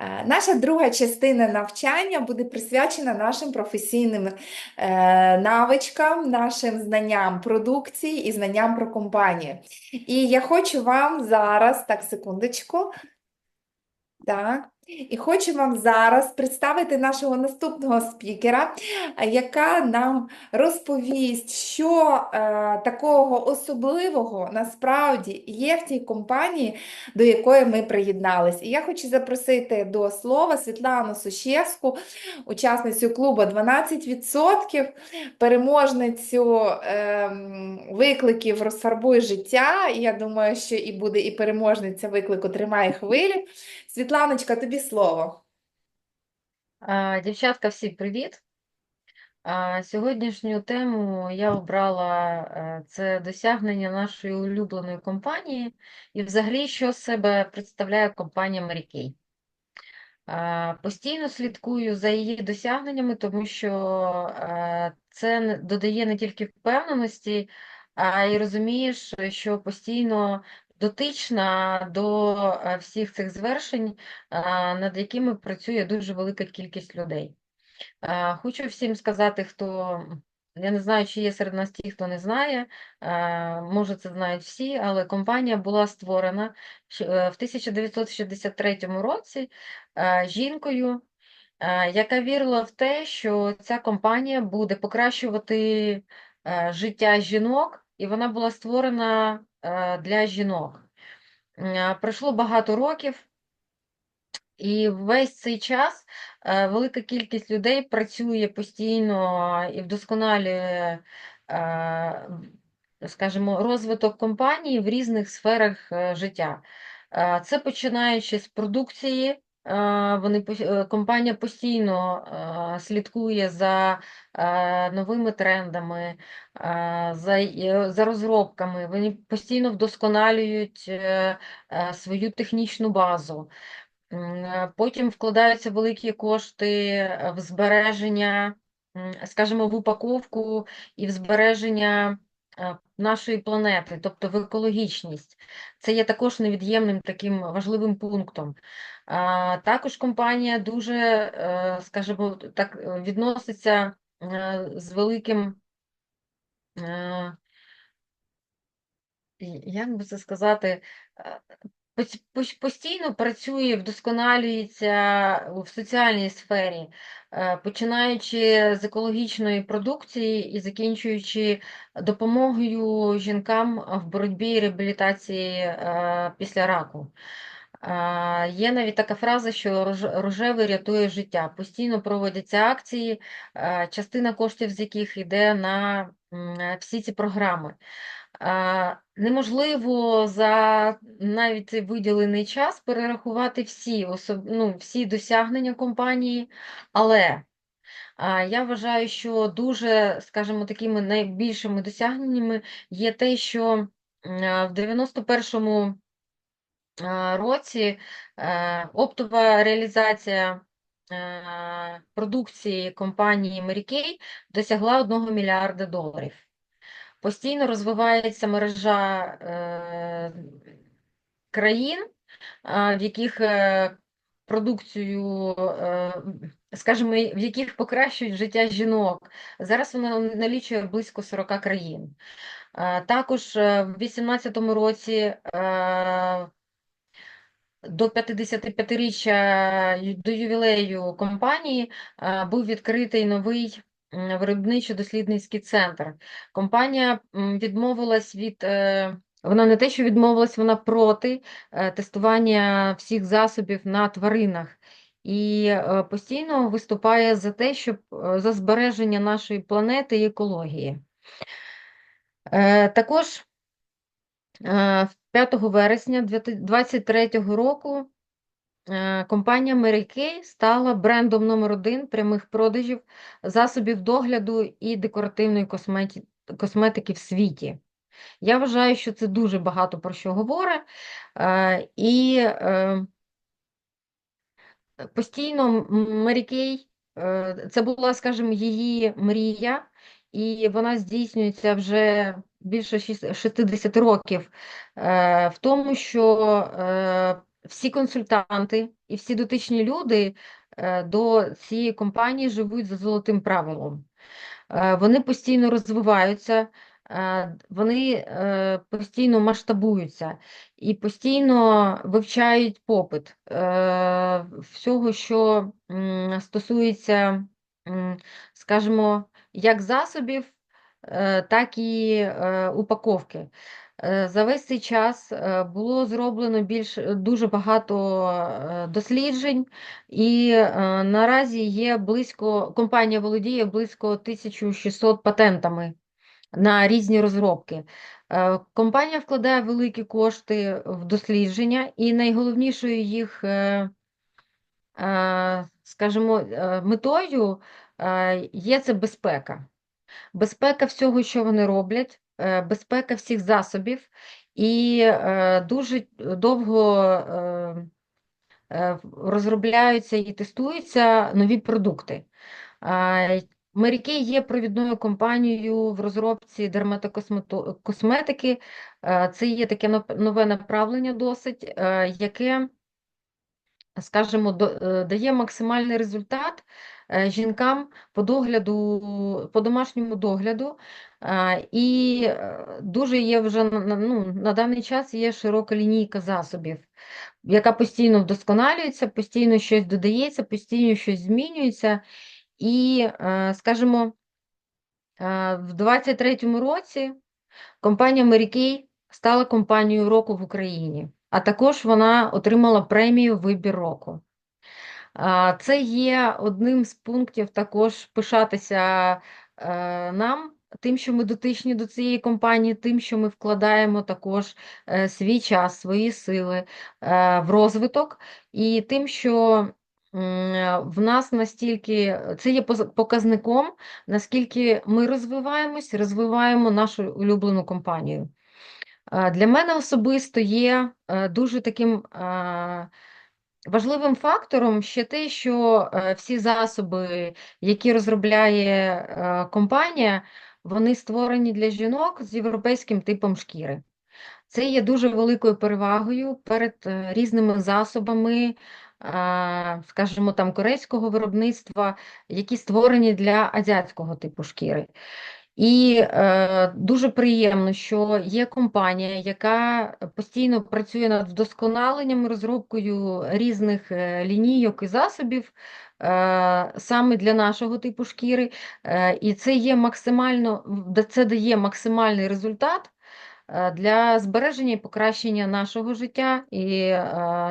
Е, Наша друга частина навчання буде присвячена нашим професійним е, навичкам, нашим знанням продукції і знанням про компанію. І я хочу вам зараз, так, секундочку. Так. І хочу вам зараз представити нашого наступного спікера, е, яка нам розповість, що е, такого особливого насправді є в тій компанії, до якої ми приєднались. І я хочу запросити до слова Світлану Сущевську, учасницю клубу 12%, переможницю ем, викликів Розфарбуй життя. Я думаю, що і буде і переможниця виклику Тримай хвилі. Світланочка, тобі слово. Дівчатка, всі привіт! Сьогоднішню тему я обрала е, це досягнення нашої улюбленої компанії і взагалі, що себе представляє компанія. А, Постійно слідкую за її досягненнями, тому що е, це додає не тільки впевненості, а й розумієш, що постійно дотична до е, всіх цих звершень, е, над якими працює дуже велика кількість людей. Е, Хочу всім сказати, хто я не знаю, чи є серед нас ті, хто не знає, може це знають всі, але компанія була створена в 1963 році жінкою, яка вірила в те, що ця компанія буде покращувати життя жінок, і вона була створена для жінок. Е, Пройшло багато років. І весь цей час е, велика кількість людей працює постійно і вдосконалює, е, скажімо, розвиток компанії в різних сферах е, життя. Е, Це починаючи з продукції. Е, Вони е, компанія постійно е, слідкує за новими трендами, за, за розробками. Вони постійно вдосконалюють свою технічну базу. Потім вкладаються великі кошти в збереження, скажімо, в упаковку і в збереження нашої планети, тобто в екологічність. Це є також невід'ємним таким важливим пунктом. Також компанія дуже, е, скажімо, так е, відноситься е, з великим. е, Як би це сказати, е, постійно працює, вдосконалюється в соціальній сфері, е, починаючи з екологічної продукції і закінчуючи допомогою жінкам в боротьбі і реабілітації е, після раку. Є навіть така фраза, що «Рож- рожевий рятує життя. Постійно проводяться акції, е, частина коштів з яких йде на всі ці програми. Неможливо за навіть цей виділений час перерахувати всі, особ... ну, всі досягнення компанії, але я вважаю, що дуже, скажімо, такими найбільшими досягненнями є те, що в 91-му році е, оптова реалізація е, продукції компанії Kay досягла 1 мільярда доларів. Постійно розвивається мережа е, країн, в яких е, продукцію, е, скажімо, в яких покращують життя жінок. Зараз вона налічує близько 40 країн. Також е, в 2018 році до 55-річчя до ювілею компанії був відкритий новий виробничо-дослідницький центр. Компанія відмовилась від, е, вона не те, що відмовилась, вона проти е, тестування всіх засобів на тваринах. І е, постійно виступає за те, щоб за збереження нашої планети і екології. Також е, 5 вересня 2023 року Компанія Mary стала брендом номер один прямих продажів засобів догляду і декоративної космети- косметики в світі. Я вважаю, що це дуже багато про що говорить. Е, І е, постійно М- Mary Kay, е, це була, скажімо, її мрія, і вона здійснюється вже більше 60 років е, в тому, що е, всі консультанти і всі дотичні люди е, до цієї компанії живуть за золотим правилом. Е, Вони постійно розвиваються, е, вони постійно масштабуються і постійно вивчають попит всього, що стосується, скажімо, як засобів, так і упаковки. Е, За весь цей час е, було зроблено більш дуже багато е, досліджень, і е, наразі є близько, компанія володіє близько 1600 патентами на різні розробки. Е, Компанія вкладає великі кошти в дослідження, і найголовнішою їх, е, е, скажімо, е, метою е, є це безпека. Безпека всього, що вони роблять, е, безпека всіх засобів, і е, дуже довго е, е, розробляються і тестуються нові продукти. Е, є провідною компанією в розробці дерматокосметики. Е, Це є таке нове направлення досить, е, яке, скажімо, е, дає максимальний результат е, жінкам по догляду, по домашньому догляду. Е, І е, дуже є вже ну, на даний час є широка лінійка засобів, яка постійно вдосконалюється, постійно щось додається, постійно щось змінюється. І, е, скажімо, е, в 23-му році компанія Kay стала компанією року в Україні, а також вона отримала премію Вибір року. Це є одним з пунктів також пишатися е, нам, тим, що ми дотичні до цієї компанії, тим, що ми вкладаємо також е, свій час, свої сили е, в розвиток, і тим, що в нас настільки це є показником, наскільки ми розвиваємось, розвиваємо нашу улюблену компанію. Для мене особисто є дуже таким важливим фактором ще те, що е, всі засоби, які розробляє е, компанія, вони створені для жінок з європейським типом шкіри. Це є дуже великою перевагою перед е, різними засобами, скажімо, там корейського виробництва, які створені для азіатського типу шкіри. І е, дуже приємно, що є компанія, яка постійно працює над вдосконаленням, розробкою різних е, лінійок і засобів е, саме для нашого типу шкіри. Е, і це є максимально, це дає максимальний результат е, для збереження і покращення нашого життя і е,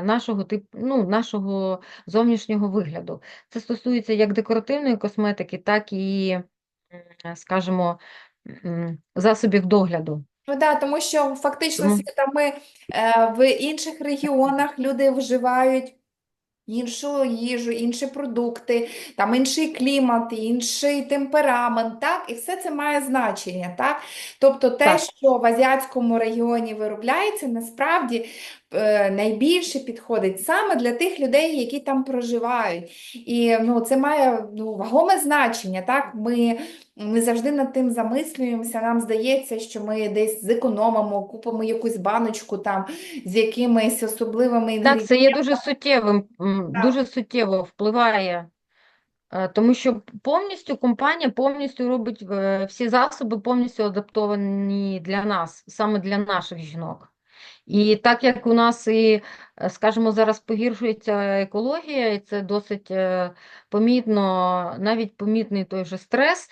нашого типу, ну, нашого зовнішнього вигляду. Це стосується як декоративної косметики, так і, скажімо, засобів догляду. Ну да, тому що фактично Тому- Світа, ми е, в інших регіонах люди вживають іншу їжу, інші продукти, там інший клімат, інший темперамент, так? І все це має значення, так? Тобто те, Так. що в азіатському регіоні виробляється, насправді найбільше підходить саме для тих людей, які там проживають. І ну, це має ну, вагоме значення, так? Ми не завжди над тим замислюємося. Нам здається, що ми десь зекономимо, купимо якусь баночку там з якимись особливими Так, це є дуже суттєвим, Так. дуже суттєво впливає, е, тому що повністю компанія повністю робить е, всі засоби повністю адаптовані для нас, саме для наших жінок. І так як у нас і, е, скажімо, зараз погіршується екологія, і це досить е, помітно, навіть помітний той же стрес,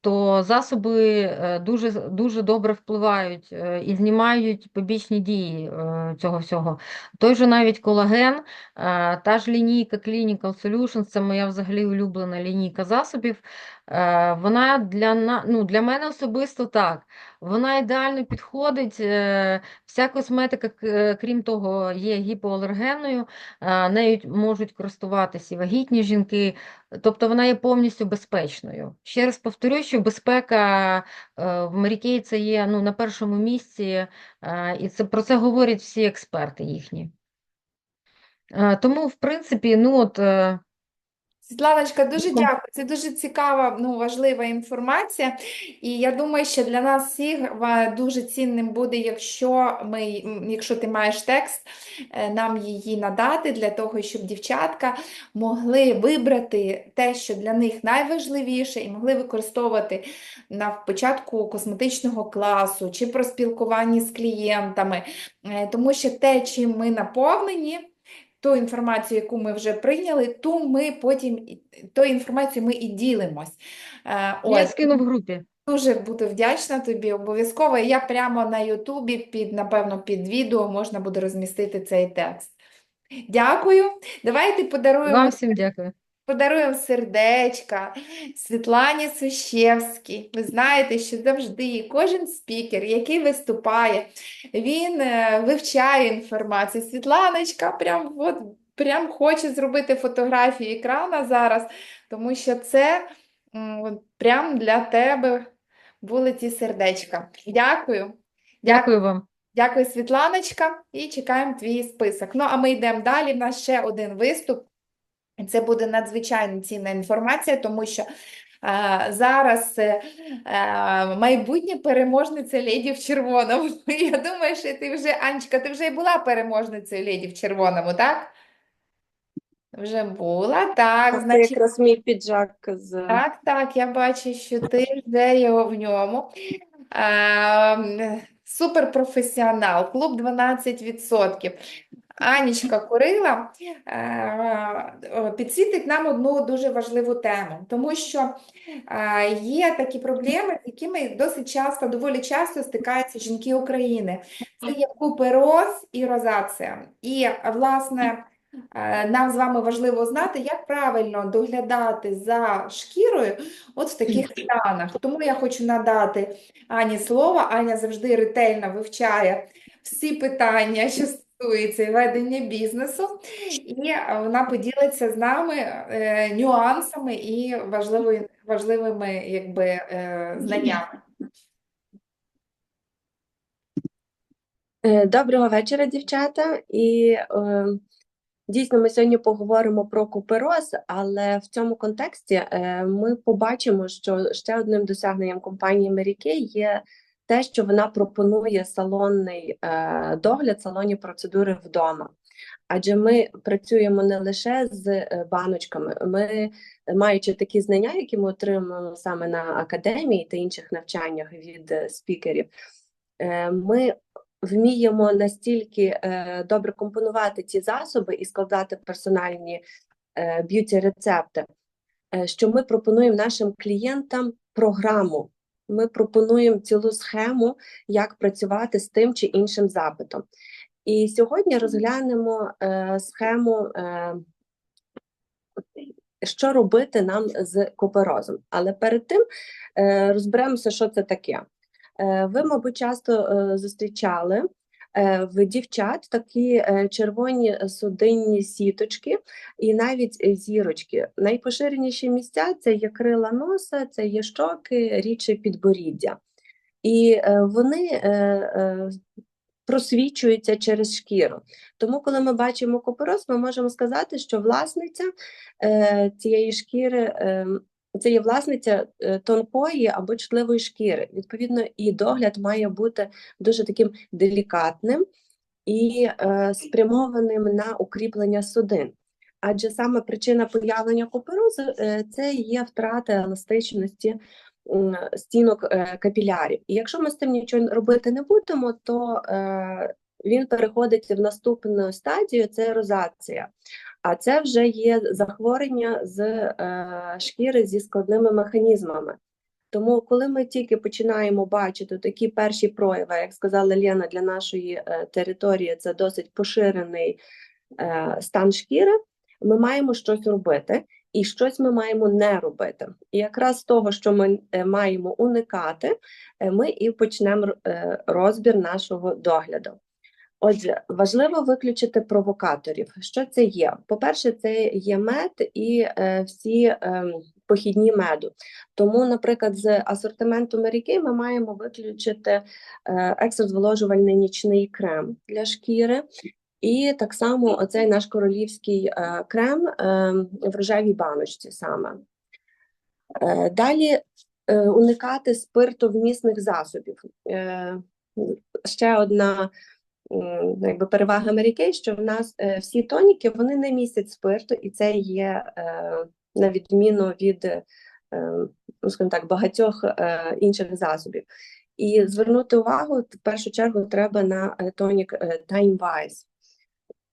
то засоби е, дуже, дуже добре впливають і знімають побічні дії цього всього. Той же навіть колаген, та ж лінійка Clinical Solutions, це моя взагалі улюблена лінійка засобів. Е, Вона для, ну, для мене особисто так. Вона ідеально підходить. е, Вся косметика, е, крім того, є гіпоалергенною, нею можуть користуватися і вагітні жінки, тобто вона є повністю безпечною. Ще раз повторюю, що безпека в Kay це є ну, на першому місці, і це, про це говорять всі експерти їхні. Тому, в принципі, ну от. Е, Світланочка, дуже Дякую. Це дуже цікава, ну, важлива інформація. І я думаю, що для нас всіх дуже цінним буде, якщо ми, якщо ти маєш текст, е, нам її надати для того, щоб дівчатка могли вибрати те, що для них найважливіше, і могли використовувати на початку косметичного класу чи про спілкуванні з клієнтами. Е, Тому що те, чим ми наповнені, ту інформацію, яку ми вже прийняли, ту ми потім, і- тою інформацією ми і ділимось. Е, Я скину в групі. дуже буду вдячна тобі обов'язково. Я прямо на Ютубі, під, напевно, під відео можна буде розмістити цей текст. Дякую. Давайте подаруємо Вам всім дякую. Подаруємо сердечка Світлані Сущевській. Ви знаєте, що завжди кожен спікер, який виступає, він е, вивчає інформацію. Світланочка прям, от, прям хоче зробити фотографію екрана зараз, тому що це от прям для тебе були ці сердечка. Дякую. Дякую вам. Дякую, Світланочка, і чекаємо твій список. Ну, а ми йдемо далі. В нас ще один виступ. Це буде надзвичайно цінна інформація, тому що е, зараз е, е, переможниця леді в червоному. Я думаю, що ти вже, Анечка, ти вже і була переможницею леді в червоному, так? Вже була, так, Це значить. якраз мій піджак з Так, так, я бачу, що ти вже його в ньому. Ем, суперпрофесіонал, клуб 12%. Анічка Курила е, підсвітить нам одну дуже важливу тему, тому що е, є такі проблеми, з якими досить часто, доволі часто стикаються жінки України. Це є купероз і розація. І, власне, Е, Нам з вами важливо знати, як правильно доглядати за шкірою от в таких станах. Тому я хочу надати Ані слово. Аня завжди ретельно вивчає всі питання, що стосуються ведення бізнесу, і е, вона поділиться з нами е, нюансами і важливою, важливими якби, е, знаннями. Е, Доброго вечора, дівчата. І е, дійсно ми сьогодні поговоримо про купероз, але в цьому контексті е, ми побачимо, що ще одним досягненням компанії Kay є те, що вона пропонує салонний е, догляд, салонні процедури вдома. Адже ми працюємо не лише з е, баночками, ми, маючи такі знання, які ми отримуємо саме на академії та інших навчаннях від е, спікерів, е, ми вміємо настільки добре компонувати ці засоби і складати персональні б'юті-рецепти, е, що ми пропонуємо нашим клієнтам програму. Ми пропонуємо цілу схему, як працювати з тим чи іншим запитом. І сьогодні розглянемо е, схему, е, що робити нам з куперозом. Але перед тим е, розберемося, що це таке. Е, ви, мабуть, часто е, зустрічали в дівчат такі е, червоні судинні сіточки і навіть е, зірочки. Найпоширеніші місця це є крила носа, це є щоки, рідше підборіддя. І е, вони е, е, просвічуються через шкіру. Тому, коли ми бачимо купероз, ми можемо сказати, що власниця е, цієї шкіри е, це є власниця е, тонкої або чутливої шкіри. Відповідно, і догляд має бути дуже таким делікатним і е, спрямованим на укріплення судин. Адже саме причина появлення куперозу е, це є втрата еластичності стінок е, капілярів. І якщо ми з цим нічого робити не будемо, то він переходить в наступну стадію це розація. А це вже є захворювання з е, шкіри зі складними механізмами. Тому, коли ми тільки починаємо бачити такі перші прояви, як сказала Лена, для нашої е, території це досить поширений е, стан шкіри, ми маємо щось робити, і щось ми маємо не робити. І якраз того, що ми е, маємо уникати, е, ми і почнемо е, розбір нашого догляду. Отже, важливо виключити провокаторів. Що це є? По-перше, це є мед і е, всі е, похідні меду. Тому, наприклад, з асортименту Kay ми маємо виключити е, екстразволожувальний нічний крем для шкіри І так само оцей наш королівський е, крем е, в рожевій баночці саме. Е, Далі е, уникати спиртовмісних засобів. Е, Ще одна якби перевага Mary що в нас е, всі тоніки вони не містять спирту, і це є е, на відміну від е, ну, скажімо так, багатьох е, інших засобів. І звернути увагу в першу чергу треба на е, тонік е, Time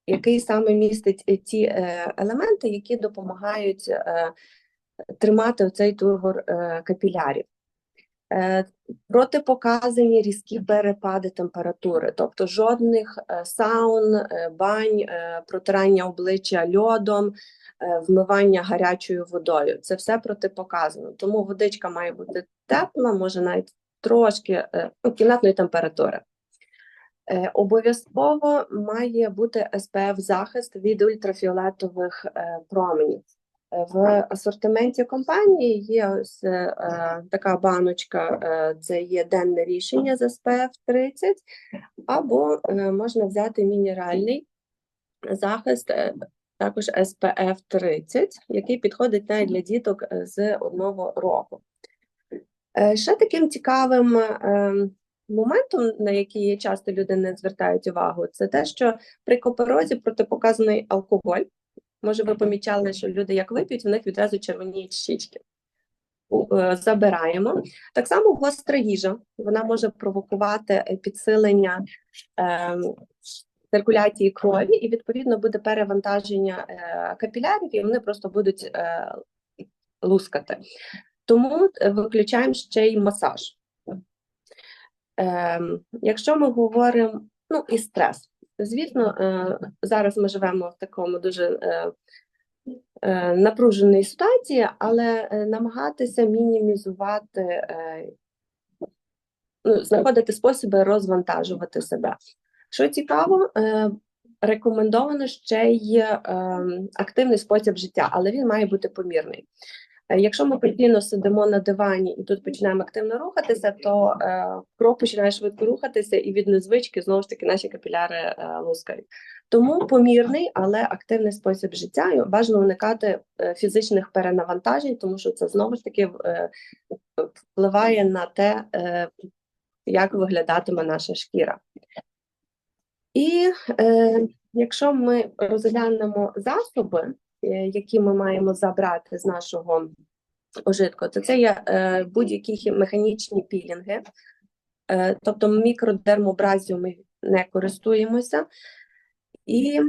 який саме містить е, ті е, елементи, які допомагають е, тримати оцей тургор е, капілярів. Е, Протипоказані різкі перепади температури, тобто жодних е, саун, е, бань, протирання обличчя льодом, вмивання гарячою водою. Це все протипоказано. Тому водичка має бути тепла, може навіть трошки ну, кімнатної температури. Обов'язково має бути SPF захист від ультрафіолетових променів. В асортименті компанії є ось е, така баночка, е, це є денне рішення з SPF 30, або е, можна взяти мінеральний захист, е, також SPF 30, який підходить навіть для діток е, з одного року. Е, Ще таким цікавим е, моментом, на який часто люди не звертають увагу, це те, що при куперозі протипоказаний алкоголь. Може, ви помічали, що люди як вип'ють, в них відразу червоніють щічки. Е, Забираємо. Так само гостра їжа. Вона може провокувати е, підсилення ем, циркуляції крові, і відповідно буде перевантаження е, капілярів, і вони просто будуть е, лускати. Тому е, виключаємо ще й масаж. Ем, якщо ми говоримо, ну і стрес. Звісно, е, зараз ми живемо в такому дуже е, е, напруженій ситуації, але намагатися мінімізувати, ну, знаходити способи розвантажувати себе. Що цікаво, рекомендовано ще й активний спосіб життя, але він має бути помірний. Е, Якщо ми постійно сидимо на дивані і тут починаємо активно рухатися, то е, кров починає швидко рухатися, і від незвички знову ж таки наші капіляри е, лускають. Тому помірний, але активний спосіб життя. Бажано уникати фізичних перенавантажень, тому що це знову ж таки впливає на те, як виглядатиме наша шкіра. І е, якщо ми розглянемо засоби, які ми маємо забрати з нашого ожитку, то це є е, будь-які механічні пілінги, е, тобто мікродермобразію ми не користуємося, і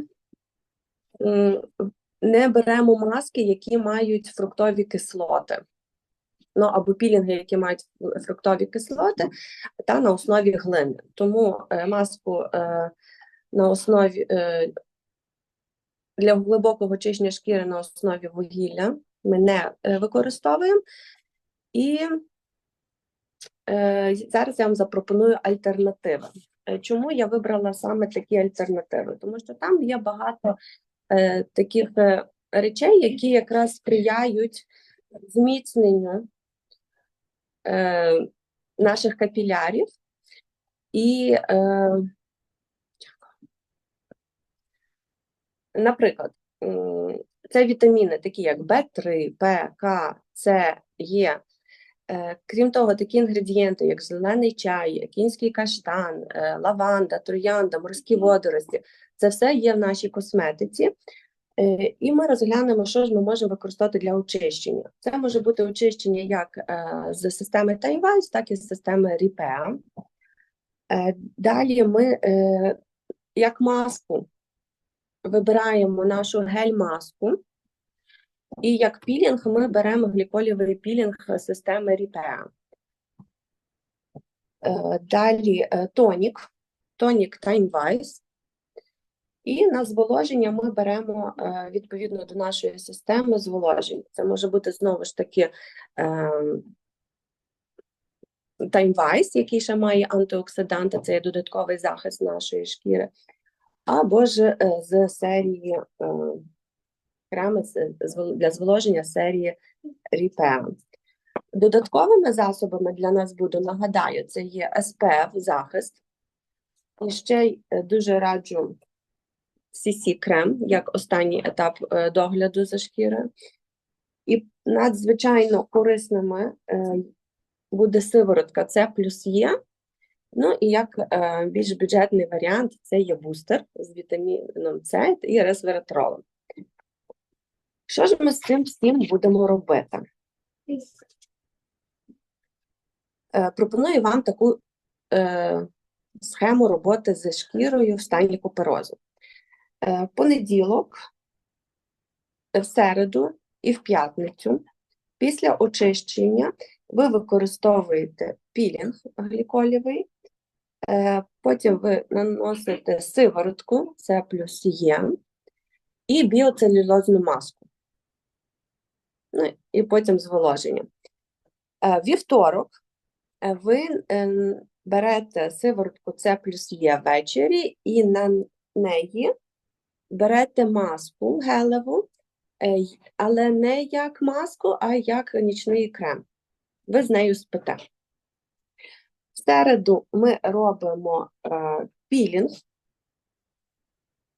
не беремо маски, які мають фруктові кислоти. Ну, або пілінги, які мають фруктові кислоти, та на основі глини. Тому е, маску е, на основі е, для глибокого очищення шкіри на основі вугілля ми не е, використовуємо. І е, зараз я вам запропоную альтернативи. Е, Чому я вибрала саме такі альтернативи? Тому що там є багато е, таких е, речей, які якраз сприяють зміцненню е, наших капілярів і Наприклад, це вітаміни, такі як В3, П, К, С, Е. Е, Крім того, такі інгредієнти, як зелений чай, кінський каштан, е, лаванда, троянда, морські водорості, це все є в нашій косметиці. Е, І ми розглянемо, що ж ми можемо використовувати для очищення. Це може бути очищення як з системи TimeWise, так і з системи. Е, Далі ми як маску вибираємо нашу гель-маску, і як пілінг ми беремо гліколівий пілінг системи. Е, Далі е, тонік, тонік TimeWise. І на зволоження ми беремо е, відповідно до нашої системи зволожень. Це може бути знову ж таки ем, TimeWise, який ще має антиоксиданти, це є додатковий захист нашої шкіри або ж е, з серії е, креми з- для зволоження серії Repair. Додатковими засобами для нас буде, нагадаю, це є SPF захист. І ще е, дуже раджу CC крем як останній етап е, догляду за шкірою. І надзвичайно корисними е, буде сиворотка С плюс Є. Ну і як е, більш бюджетний варіант, це є бустер з вітаміном С і ресвератролом. Що ж ми з цим всім будемо робити? Е, пропоную вам таку е, схему роботи зі шкірою в стані куперозу. Е, понеділок, в середу і в п'ятницю після очищення ви використовуєте пілінг гліколівий, потім ви наносите сиворотку, це плюс Є, і біоцелюлозну маску. Ну, і потім зволоження. Е, Вівторок е, ви е, берете сиворотку С плюс Є ввечері і на неї берете маску гелеву, е, але не як маску, а як нічний крем. Ви з нею спите. Середу ми робимо е, пілінг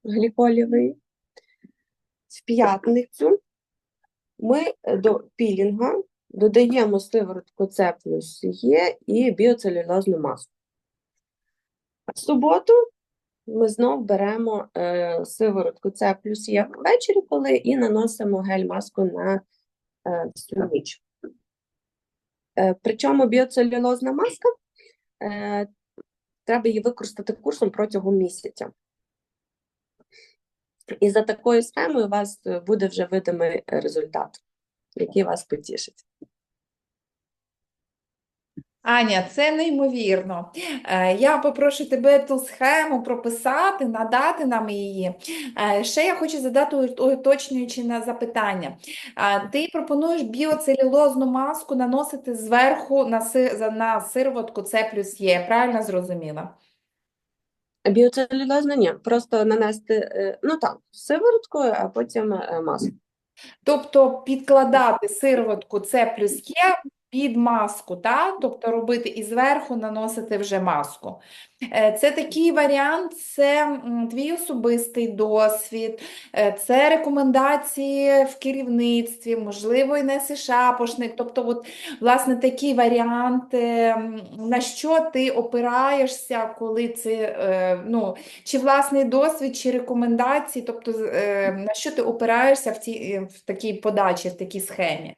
гліколівий. В п'ятницю ми е, до пілінга додаємо сиворотку С плюс Є і біоцелюлозну маску. В суботу ми знов беремо е, сиворотку С плюс Є ввечері, коли і наносимо гель-маску на е, всю ніч. Е, причому біоцелюлозна маска е, треба її використати курсом протягом місяця. І за такою схемою у вас е, буде вже видимий результат, який вас потішить. Аня, це неймовірно. Е, Я попрошу тебе ту схему прописати, надати нам її. Е, Ще я хочу задати уточнюючи на запитання. Ти пропонуєш біоцелюлозну маску наносити зверху на, си- на сироватку С плюс Є, правильно зрозуміла? Біоцелюлозна ні, просто нанести, е, ну так, сивороткою, а потім е, маску. Тобто підкладати сироватку С плюс Є під маску, так? Тобто робити і зверху наносити вже маску. Е, Це такий варіант, це твій особистий досвід, е, це рекомендації в керівництві, можливо, і не шапошник. Тобто, от, власне, такі варіанти, на що ти опираєшся, коли це, е, ну, чи власний досвід, чи рекомендації, тобто на що ти опираєшся в цій, в такій подачі, в такій схемі?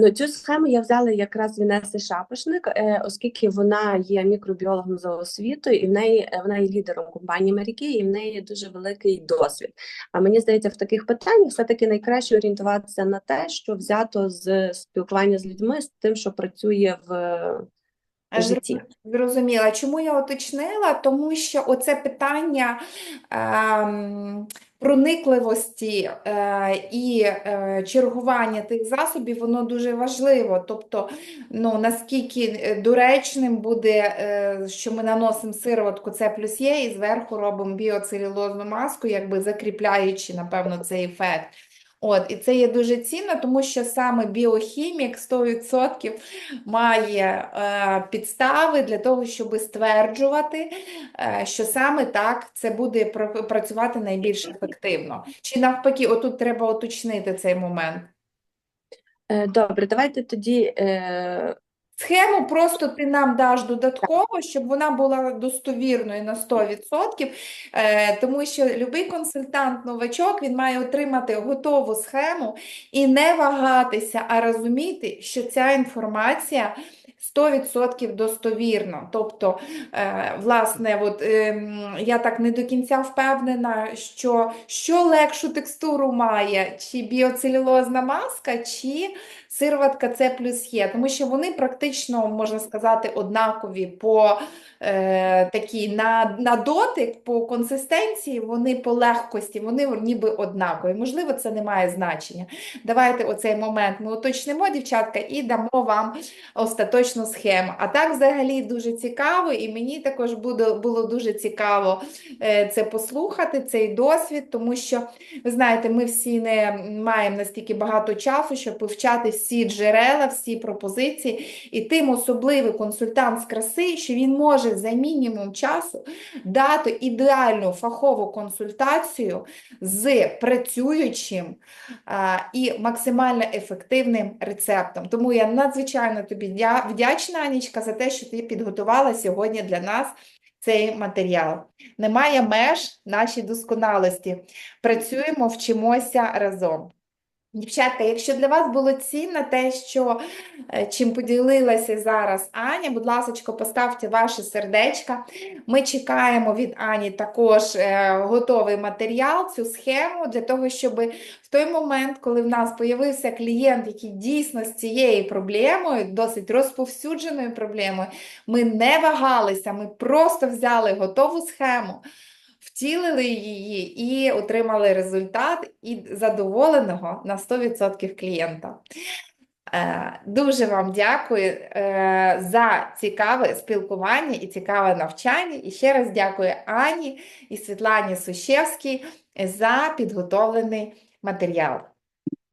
Ну, цю схему я взяла якраз в Інеси Шапошник, е, оскільки вона є мікробіологом за освітою, і в неї е, вона є лідером компанії Маріки, і в неї є дуже великий досвід. А мені здається, в таких питаннях все-таки найкраще орієнтуватися на те, що взято з спілкування з людьми, з тим, що працює в е, житті. Зрозуміла. Чому я уточнила? Тому що оце питання ем, проникливості е, і е, чергування тих засобів, воно дуже важливо. Тобто, ну, наскільки е, доречним буде, що ми наносимо сироватку С плюс Є і зверху робимо біоцелюлозну маску, якби закріпляючи, напевно, цей ефект. От, і це є дуже цінно, тому що саме біохімік 100% має е, підстави для того, щоб стверджувати, е, що саме так це буде пр- працювати найбільш ефективно. Чи навпаки, отут треба уточнити цей момент. Е, Добре, давайте тоді е, Схему просто ти нам даш додатково, щоб вона була достовірною на 100%, е, тому що будь-який консультант-новачок, він має отримати готову схему і не вагатися, а розуміти, що ця інформація 100% достовірна. Тобто, е, власне, от, ем, я так не до кінця впевнена, що, що легшу текстуру має, чи біоцелюлозна маска, чи сироватка С плюс Є, тому що вони практично, можна сказати, однакові по е, такі на, на дотик, по консистенції, вони по легкості, вони ніби однакові. Можливо, це не має значення. Давайте оцей момент ми уточнимо, дівчатка, і дамо вам остаточну схему. А так взагалі дуже цікаво, і мені також буде, було дуже цікаво е, це послухати, цей досвід, тому що, ви знаєте, ми всі не маємо настільки багато часу, щоб вивчати всі джерела, всі пропозиції. І тим особливий консультант з краси, що він може за мінімум часу дати ідеальну фахову консультацію з працюючим і максимально ефективним рецептом. Тому я надзвичайно тобі вдячна, Анічка, за те, що ти підготувала сьогодні для нас цей матеріал. Немає меж нашій досконалості. Працюємо, вчимося разом. Дівчатка, якщо для вас було цінно те, що е, чим поділилася зараз Аня, будь ласка, поставте ваше сердечко. Ми чекаємо від Ані також е, готовий матеріал, цю схему, для того, щоб в той момент, коли в нас появився клієнт, який дійсно з цією проблемою, досить розповсюдженою проблемою, ми не вагалися, ми просто взяли готову схему, втілили її і отримали результат і задоволеного на 100% клієнта. Е, Дуже вам дякую е, за цікаве спілкування і цікаве навчання. І ще раз дякую Ані і Світлані Сущевській за підготовлений матеріал.